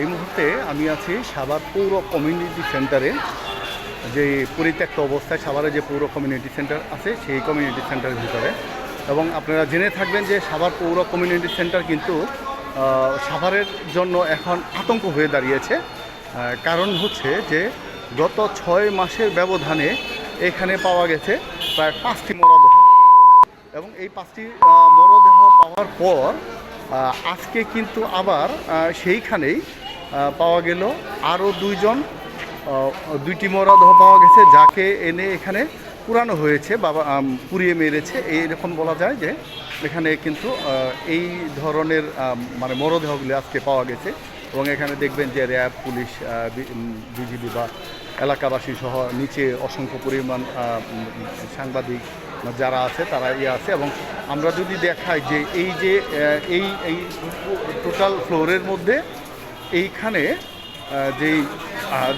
এই মুহূর্তে আমি আছি সাভার পৌর কমিউনিটি সেন্টারে। যে পরিত্যক্ত অবস্থায় সাভারে যে পৌর কমিউনিটি সেন্টার আছে, সেই কমিউনিটি সেন্টারের ভিতরে। এবং আপনারা জেনে থাকবেন যে সাভার পৌর কমিউনিটি সেন্টার কিন্তু সাভারের জন্য এখন আতঙ্ক হয়ে দাঁড়িয়েছে। কারণ হচ্ছে যে গত ছয় মাসের ব্যবধানে এখানে পাওয়া গেছে প্রায় পাঁচটি মরদেহ। এবং এই পাঁচটি মরদেহ পাওয়ার পর আজকে কিন্তু আবার সেইখানেই পাওয়া গেল। আরও দুইজন দুইটি মরদেহ পাওয়া গেছে যাকে এনে এখানে পুরানো হয়েছে, বাবা পুড়িয়ে মেরেছে। এইরকম বলা যায় যে এখানে কিন্তু এই ধরনের মানে মরদেহগুলি আজকে পাওয়া গেছে। এবং এখানে দেখবেন যে র্যাব, পুলিশ বিজিবি বা এলাকাবাসী সহ নিচে অসংখ্য পরিমাণ সাংবাদিক যারা আছে, তারা ইয়ে আছে। এবং আমরা যদি দেখাই যে এই যে এই এই টোটাল ফ্লোরের মধ্যে এইখানে যেই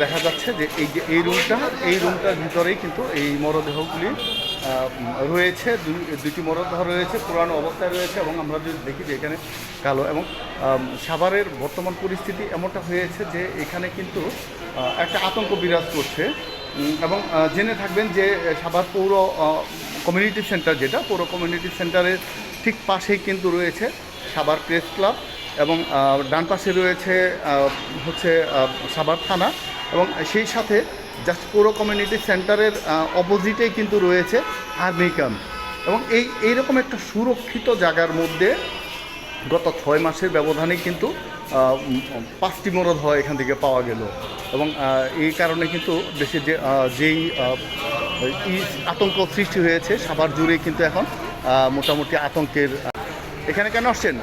দেখা যাচ্ছে যে এই যে এই রুমটা, এই রুমটার ভিতরেই কিন্তু এই মরদেহগুলি রয়েছে। দুটি মরদেহ রয়েছে, পুরানো অবস্থায় রয়েছে এবং আমরা যদি দেখি যে এখানে কালো এবং সাভারের বর্তমান পরিস্থিতি এমনটা হয়েছে যে এখানে কিন্তু একটা আতঙ্ক বিরাজ করছে। এবং জেনে থাকবেন যে সাভার পৌর কমিউনিটি সেন্টার যেটা, পৌর কমিউনিটি সেন্টারের ঠিক পাশেই কিন্তু রয়েছে সাভার প্রেস ক্লাব। এবং ডান পাশে রয়েছে হচ্ছে সাভার থানা এবং সেই সাথে জাস্ট পৌর কমিউনিটি সেন্টারের অপোজিটেই কিন্তু রয়েছে আর্মি ক্যাম্প এবং এই, এইরকম একটা সুরক্ষিত জায়গার মধ্যে গত ছয় মাসের ব্যবধানে কিন্তু পাঁচটি মরদেহ এখান থেকে পাওয়া গেল। এবং এই কারণে কিন্তু দেশে যে যেই আতঙ্ক সৃষ্টি হয়েছে, সাভার জুড়ে কিন্তু এখন মোটামুটি আতঙ্কের এখানে কেন আসছেন?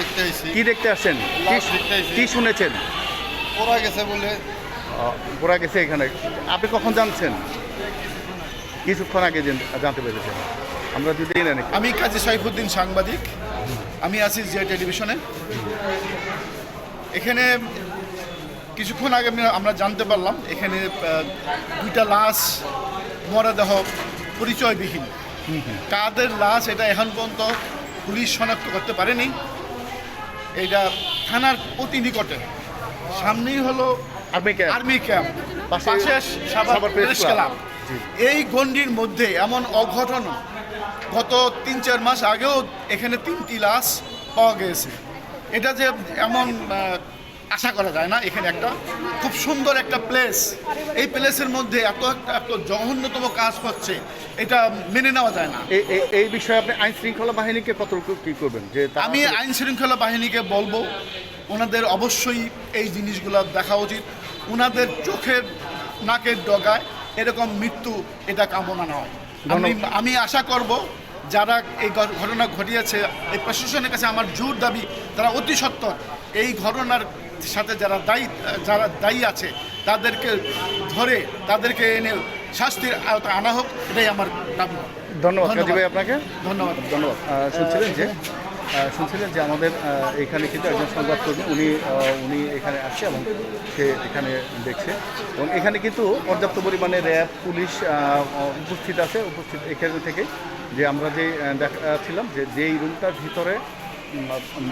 দেখতে কি দেখতে আসছেন? দেখতে আইছি। কি শুনেছেন? পড়া গেছে বলে। আহ, গেছে এখানে। আপনি কখন জানছেন? কিছুক্ষণ আগে জানতে পেরেছেন। আমরা যদি আমি কাজী সাইফুদ্দিন সাংবাদিক। আমি আছি জিয়া টেলিভিশনে। এখানে কিছুক্ষণ আগে আমরা জানতে পারলাম এখানে দুইটা লাশ মরদেহ পরিচয়বিহীন। কাদের লাশ এটা এখন পর্যন্ত পুলিশ শনাক্ত করতে পারেনি। এইটা থানার অতি নিকটে। সামনেই হলো আর্মি ক্যাম্প আর্মি ক্যাম্প পাশে প্রেস ক্লাব। এই গণ্ডির মধ্যে এমন অঘটন গত তিন চার মাস আগেও এখানে তিনটি লাশ পাওয়া গেছে। এটা যে এমন আশা করা যায় না এখানে একটা খুব সুন্দর একটা প্লেস এই প্লেসের মধ্যে এত একটা এত জঘন্যতম কাজ হচ্ছে এটা মেনে নেওয়া যায় না। এই- বিষয়ে আপনি আইন শৃঙ্খলা বাহিনীকে কত কি করবেন? যে আমি আইন শৃঙ্খলা বাহিনীকে বলব ওনাদের অবশ্যই এই জিনিসগুলো দেখা উচিত। ওনাদের চোখের নাকের ডগায় এরকম মৃত্যু এটা কামনা নয়। আমি আমি আশা করব যারা এই ঘটনা ঘটিয়েছে এই প্রশাসনের কাছে আমার জোর দাবি তারা অতি সত্বর এই ঘটনার সাথে যারা দায়ী যারা দায়ী আছে তাদেরকে ধরে তাদেরকে এনে শাস্তির আওতায় আনা হোক এটাই আমার দাবি। ধন্যবাদ কাজী ভাই আপনাকে। ধন্যবাদ। ধন্যবাদ। শুনছিলেন যে শুনছিলেন যে আমাদের এখানে কিন্তু একজন সংবাদকর্মী উনি উনি এখানে আসছে এবং সে এখানে দেখছে। এবং এখানে কিন্তু পর্যাপ্ত পরিমাণে র্যাব পুলিশ উপস্থিত আছে উপস্থিত এখানে থেকে যে আমরা যে দেখাচ্ছিলাম যে যেই রুমটার ভিতরে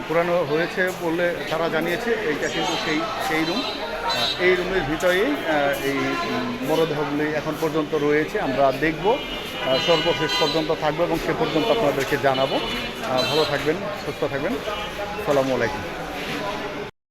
পুরানো হয়েছে বলে তারা জানিয়েছে, এইটা কিন্তু সেই সেই রুম এই রুমের ভিতরেই এই মরদেহগুলি এখন পর্যন্ত রয়েছে। আমরা দেখব সর্বশেষ পর্যন্ত থাকব এবং সে পর্যন্ত আপনাদেরকে জানাব। ভালো থাকবেন, সুস্থ থাকবেন। সালামু আলাইকুম।